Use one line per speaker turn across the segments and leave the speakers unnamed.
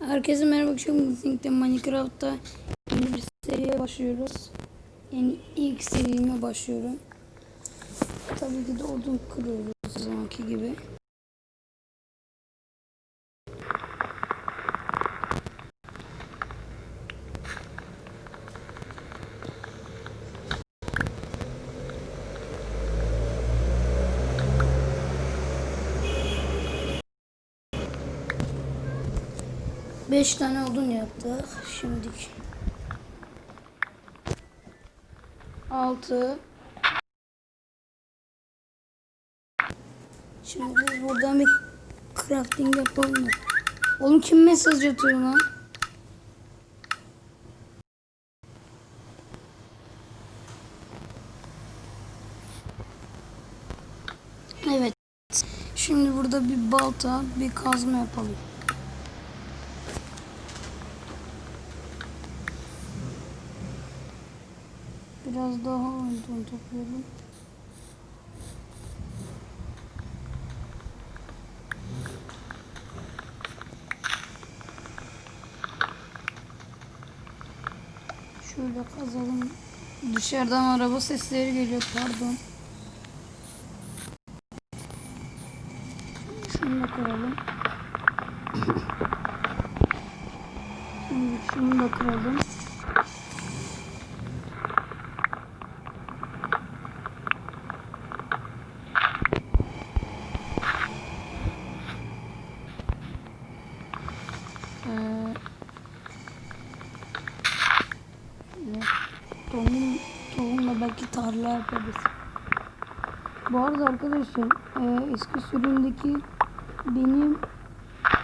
Herkese merhaba akşam Zink'te Minecraft'ta yeni bir seriye başlıyoruz. Yani ilk serime başlıyorum. Tabii ki de odun kırıyoruz zamanki gibi. Beş tane odun yaptık. Şimdilik. Altı. Şimdi biz buradan bir crafting yapalım mı? Oğlum kim mesaj atıyor lan? Evet. Şimdi burada bir balta, bir kazma yapalım. Biraz daha odun toplayalım. Şöyle kazalım. Dışarıdan araba sesleri geliyor pardon. Şunu da kıralım. Şimdi şunu da kıralım. Ee, şöyle tohum, tohumla belki yaparız. Bu arada arkadaşlar e, eski sürümdeki benim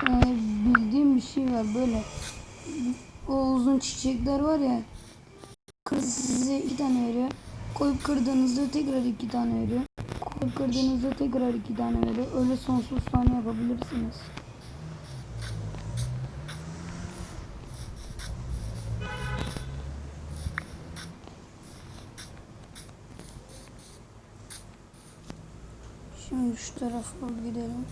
e, bildiğim bir şey var böyle. O uzun çiçekler var ya kır size iki tane veriyor. Koyup kırdığınızda tekrar iki tane veriyor. Koyup kırdığınızda tekrar iki tane veriyor. Öyle sonsuz tane yapabilirsiniz. Şimdi şu tarafa gidelim.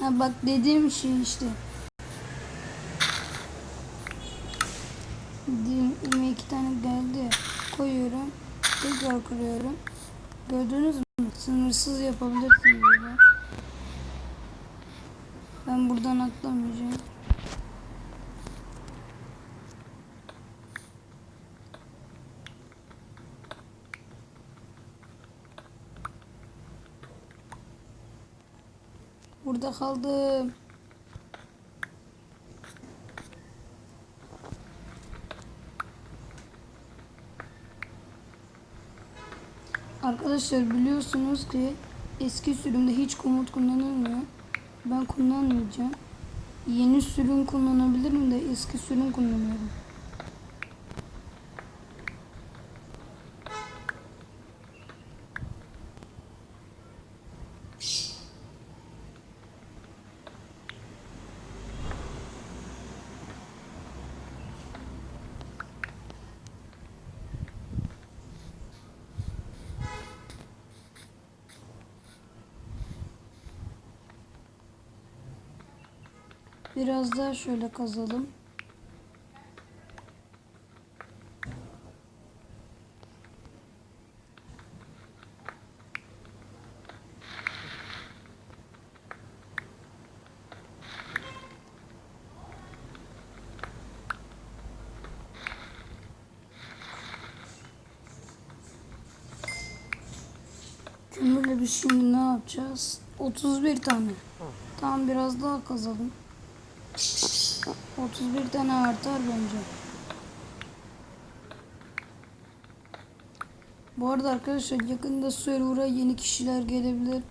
Ha bak dediğim şey işte. Dediğim iki tane geldi. Koyuyorum. Tekrar kuruyorum. Gördünüz mü? Sınırsız yapabilirsiniz. Ben buradan atlamayacağım. Burada kaldım. Arkadaşlar biliyorsunuz ki eski sürümde hiç komut kullanılmıyor. Ben kullanmayacağım. Yeni sürüm kullanabilirim de eski sürüm kullanıyorum. Biraz daha şöyle kazalım. Kömürle bir şimdi ne yapacağız? 31 tane. Tamam biraz daha kazalım. 31 tane artar bence. Bu arada arkadaşlar yakında server'a yeni kişiler gelebilir.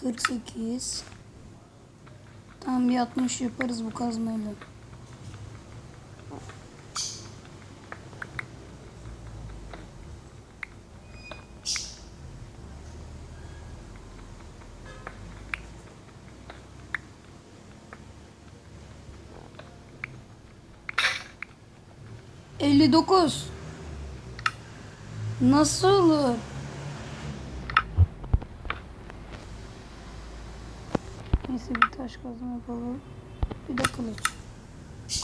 48 Tam bir 60 yaparız bu kazmayla. Elli dokuz. Nasıl olur? Neyse bir taş kazma yapalım. Bir de kılıç.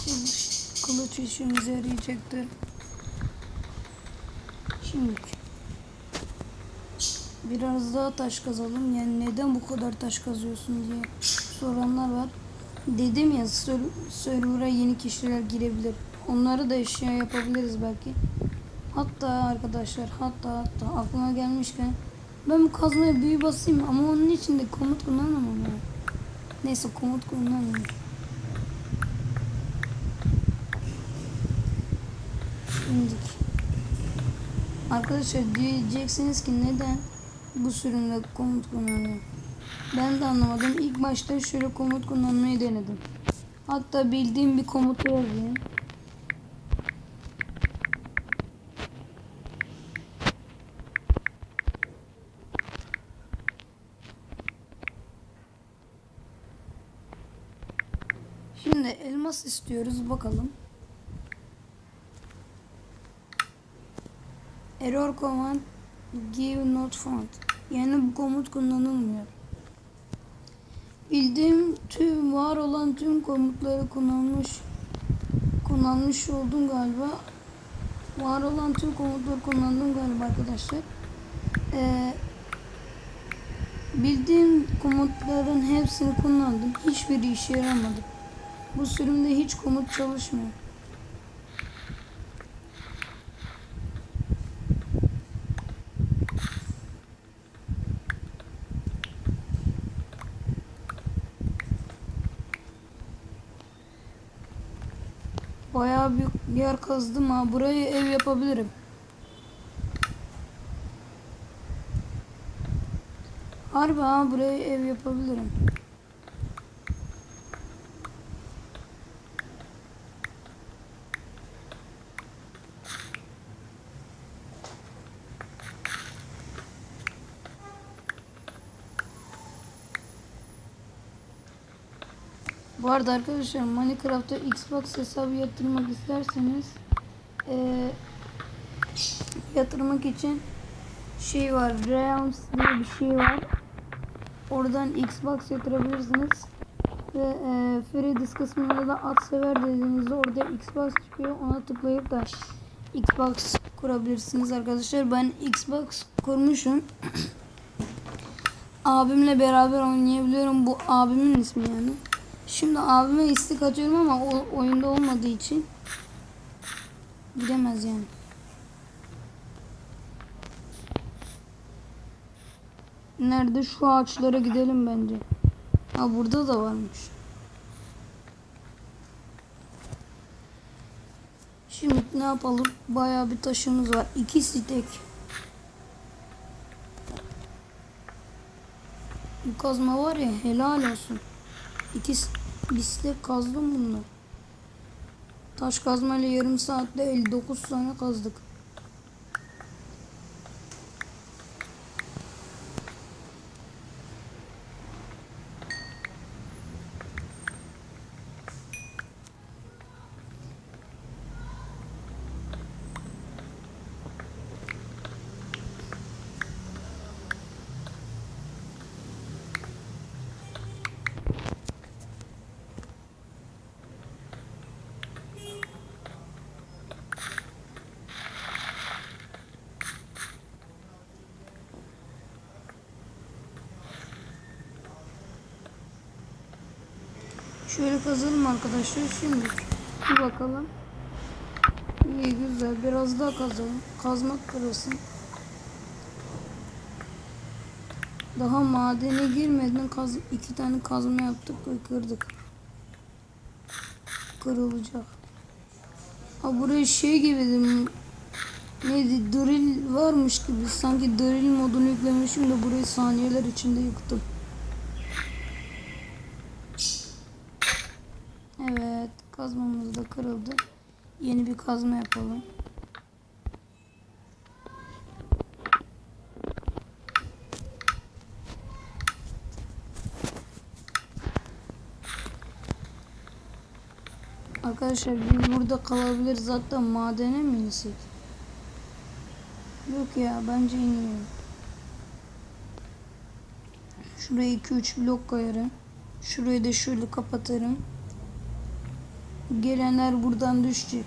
Kılıç, kılıç işimize yarayacaktır. Şimdi biraz daha taş kazalım. Yani neden bu kadar taş kazıyorsun diye soranlar var. Dedim ya ser- server'a yeni kişiler girebilir. Onları da eşya yapabiliriz belki. Hatta arkadaşlar hatta hatta aklıma gelmişken ben bu kazmaya büyü basayım ama onun için de komut kullanamam ya. Neyse komut kullanmıyorum. Şimdilik. Arkadaşlar diyeceksiniz ki neden bu sürümde komut kullanıyor? Ben de anlamadım. İlk başta şöyle komut kullanmayı denedim. Hatta bildiğim bir komutu yazayım. Şimdi elmas istiyoruz bakalım. Error command give not found. Yani bu komut kullanılmıyor. Bildiğim tüm var olan tüm komutları kullanmış kullanmış oldum galiba. Var olan tüm komutları kullandım galiba arkadaşlar. Ee, bildiğim komutların hepsini kullandım. Hiçbiri işe yaramadı. Bu sürümde hiç komut çalışmıyor. Bayağı büyük bir yer kazdım ha. Burayı ev yapabilirim. Harbi ha burayı ev yapabilirim. Bu arada arkadaşlar Minecraft'ta Xbox hesabı yatırmak isterseniz eee, yatırmak için şey var Realms diye bir şey var. Oradan Xbox yatırabilirsiniz. Ve eee free disk kısmında da at sever dediğinizde orada Xbox çıkıyor. Ona tıklayıp da Xbox kurabilirsiniz arkadaşlar. Ben Xbox kurmuşum. Abimle beraber oynayabiliyorum. Bu abimin ismi yani. Şimdi abime istek atıyorum ama o oyunda olmadığı için gidemez yani. Nerede şu ağaçlara gidelim bence. Ha burada da varmış. Şimdi ne yapalım? Bayağı bir taşımız var. İki stek. Bu kazma var ya helal olsun. İki bistek kazdım bunu. Taş kazmayla yarım saatte 59 tane kazdık. Şöyle kazalım arkadaşlar şimdi. Bir bakalım. İyi güzel. Biraz daha kazalım. Kazmak kırılsın. Daha madene girmeden kaz iki tane kazma yaptık ve kırdık. Kırılacak. Ha buraya şey gibi dedim. Neydi? Drill varmış gibi. Sanki drill modunu yüklemişim de burayı saniyeler içinde yıktım. Evet, kazmamız da kırıldı. Yeni bir kazma yapalım. Arkadaşlar biz burada kalabiliriz hatta madene mi insek? Yok ya bence inmeyelim. Şuraya 2-3 blok koyarım. Şurayı da şöyle kapatırım. Gelenler buradan düşecek.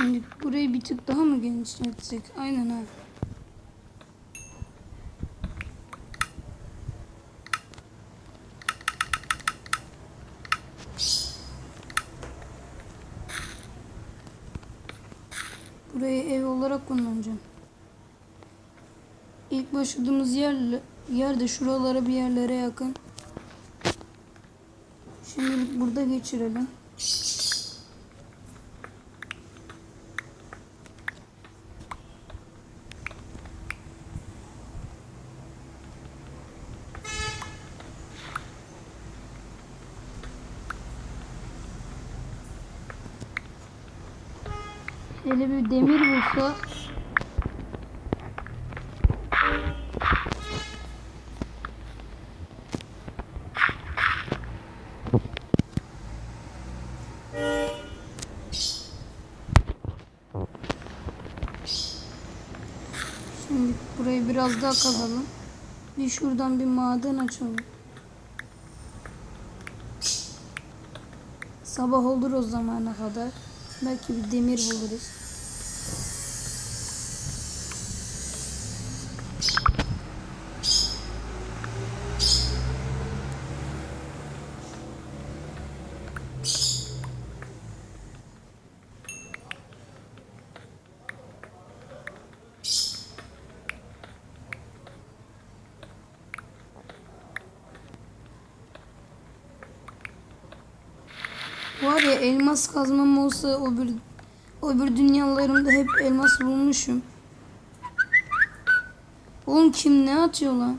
Şimdi burayı bir tık daha mı genişletsek? Aynen ha. Burayı ev olarak kullanacağım. İlk başladığımız yer, yer de şuralara bir yerlere yakın. Şimdilik burada geçirelim. Hele bir demir bulsa Şimdi burayı biraz daha kazalım. Bir şuradan bir maden açalım. Sabah olur o zamana kadar. Belki bir demir buluruz. Var ya elmas kazmam olsa öbür, öbür dünyalarımda hep elmas bulmuşum. Oğlum kim ne atıyor lan?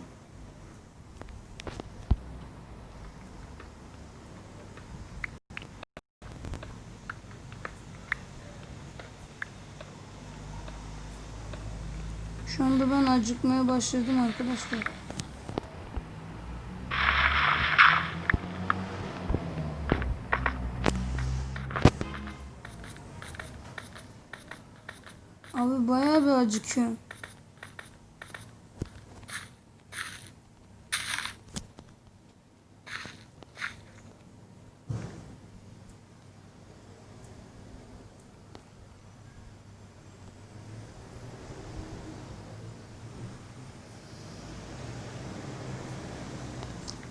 Şu anda ben acıkmaya başladım arkadaşlar. Acıkıyorum.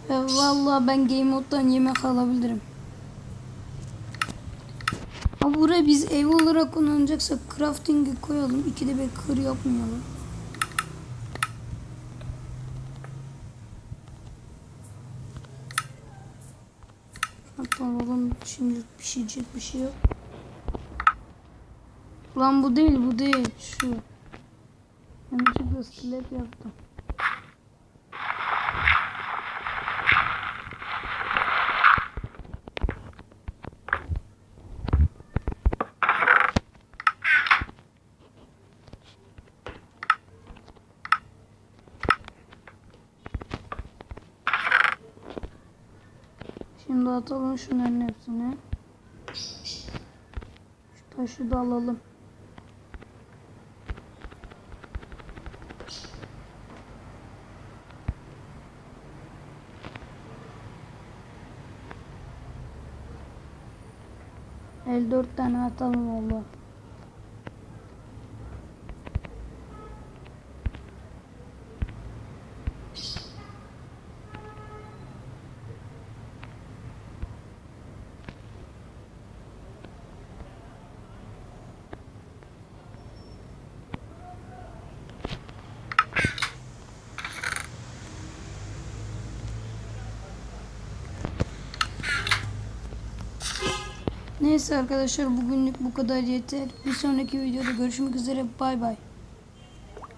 Vallahi ben game moddan yemek alabilirim. Ama buraya biz ev olarak kullanacaksak crafting'i koyalım. İkide bir kır yapmayalım. Oğlum şimdi pişecek bir şey yok. Lan bu değil bu değil şu. Yanlışlıkla skelet yaptım. Şimdi atalım şunların hepsini. Şu taşı da alalım. El dört tane atalım oldu. Neyse arkadaşlar bugünlük bu kadar yeter. Bir sonraki videoda görüşmek üzere. Bay bay.